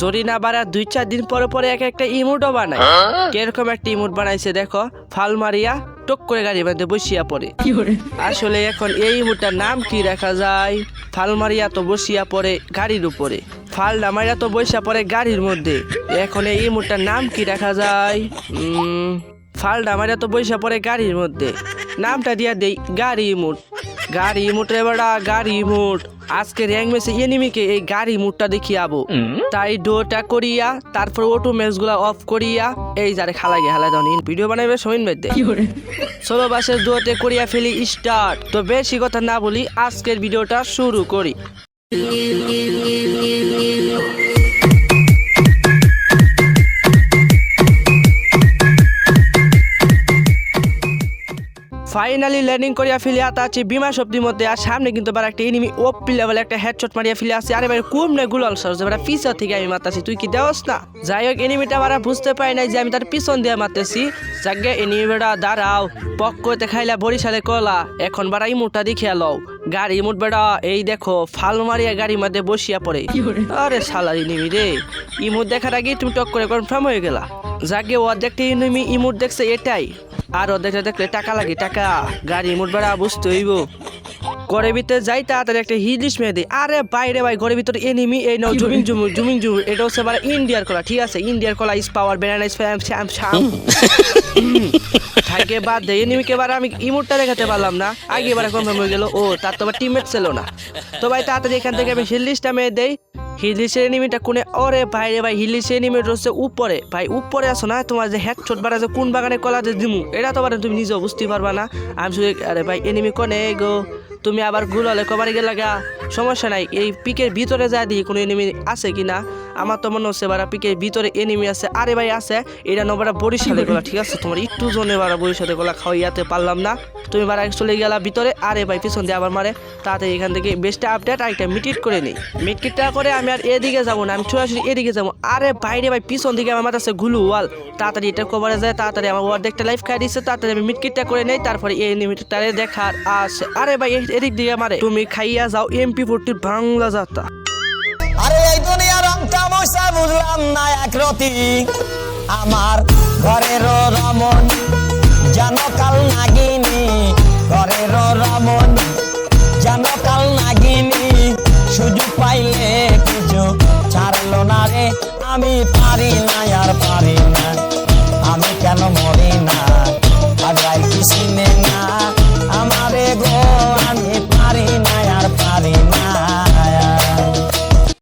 যদি না বাড়া দুই চার দিন পরে পরে এক একটা ইমোটও বানায়। কীরকম একটা ইমোট বানাইছে দেখো ফাল মারিয়া টক করে গাড়ি মধ্যে বসিয়া পড়ে। আসলে এখন এই ইমোটটার নাম কি রাখা যায়? ফাল মারিয়া তো বসিয়া পড়ে গাড়ির উপরে। ফাল নামাইয়া তো বসিয়া পড়ে গাড়ির মধ্যে। এখন এই ইমোটটার নাম কি রাখা যায়? উম, ফাল নামাইয়া তো বসিয়া পড়ে গাড়ির মধ্যে। নামটা দিয়া দেই গাড়ি ইমোট। গাড়ি মোটরে বেড়া গাড়ি মোট। আজকে র্যাং মেসে এনিমিকে এই গাড়ি মুটটা দেখিয়াবো। আবো তাই ডোটা করিয়া তারপর অটো ম্যাচগুলা অফ করিয়া এই যারে খালা গে হালা দাও ভিডিও বানাবে সমিন বেদে। ষোলো বাসের ডোটে করিয়া ফেলি স্টার্ট তো বেশি কথা না বলি আজকের ভিডিওটা শুরু করি। ফাইনালি ল্যান্ডিং করিয়া ফেলে আতা আছে বিমা শক্তির মধ্যে আর সামনে কিন্তু আবার একটা এনিমি ওপি লেভেল একটা হেডশট মারিয়া ফেলে আছে আরে ভাই কোন নে গুলাল সরছে এবার পিছন থেকে আমি মারতাছি তুই কি দেওস না? যাই হোক এনিমিটা আবার বুঝতে পারি নাই যে আমি তার পিছন দিয়ে মারতেছি। জাগে এনিমিটা দাঁড়াও। পক্কতে খাইলা বরিশালে কলা এখন বারা ইমুটা দেখিয়া লও। গাড়ি ইমুট বেড়া এই দেখো ফাল মারিয়া গাড়ির মধ্যে বসিয়া পড়ে। আরে শালা এনিমি রে ইমুট দেখার আগে তুমি টক করে কনফার্ম হয়ে গেলা। যাকে ও দেখতে এনিমি ইমুট দেখছে এটাই। আর ও দেখলে দেখলে টাকা লাগে টাকা গাড়ি ইমুট ভাড়া বুঝতে হইব। ঘরের ভিতরে যাই তাড়াতাড়ি একটা হিলিশ মেয়ে দিই। আরে বাইরে ভাই ঘরের ভিতরে এনিমি এই নাও জুমিং জুমু জুমিং জুমু এটা হচ্ছে মানে ইন্ডিয়ার কলা ঠিক আছে? ইন্ডিয়ার কলা ইস পাওয়ার ব্যানানা ইস ফ্যাম শ্যাম শ্যাম থাকে বাদ দে এনিমিকে এবার আমি ইমোটটা দেখাতে পারলাম না। আগে এবার কনফার্ম হয়ে গেল ও তার তো আবার টিমমেট ছিল না। তো ভাই তাড়াতাড়ি এখান থেকে আমি হিলিশটা মেয়ে দেই। হিলিশের এনিমিটা কোনে? ওরে ভাই রে ভাই হিলিশের এনিমিটা রয়েছে উপরে। ভাই, উপরে আসো না? তোমার যে হেড ছোট বাড়া যে কোন বাগানে কলা যে দিমু? এটা তো আবার তুমি নিজেও বুঝতে পারবা না। আমি শুধু আরে ভাই এনিমি কনে গো? তুমি আবার গুলালে কবার গেলে গা। সমস্যা নাই, এই পিকের ভিতরে যা দিই কোনো এনিমি আছে কি না আমার তো মনে হচ্ছে বারা পিকের ভিতরে এনিমি আছে। আরে ভাই আছে, এটা নবারা বরিশালে গলা, ঠিক আছে? তোমার একটু জনে বারা বরিশালে গলা খাওয়াইয়াতে পারলাম না। তুমি বারা চলে গেলা ভিতরে, আরে ভাই পিছন দিয়ে আবার মারে। তাতে এখান থেকে বেস্টটা আপডেট আরেকটা মিটিট করে নিই। মিটকিটটা করে আমি আর এদিকে যাব না, আমি সরাসরি এদিকে যাব। আরে বাইরে ভাই, পিছন দিকে আমার মাথাছে গুলু ওয়াল। তাড়াতাড়ি এটা কভারে যায়, তাড়াতাড়ি আমার অর্ধেকটা লাইফ খাই দিচ্ছে তাড়াতাড়ি আমি মিটকিটটা করে নেই, তারপরে এই এনিমিটারে দেখার আসে আরে ভাই এদিক দিয়ে মারে তুমি খাইয়া যাও এমপি ফোরটির বাংলা যাত্রা। আরে এই দুনিয়ার রংটা মশা বুঝলাম না একরতি আমার ঘরের রমন যেন কাল নাগিনি। ঘরের রমন যেন কাল নাগিনি। সুযোগ পাইলে কিছু ছাড়লো না রে, আমি পারি না আর পারি না।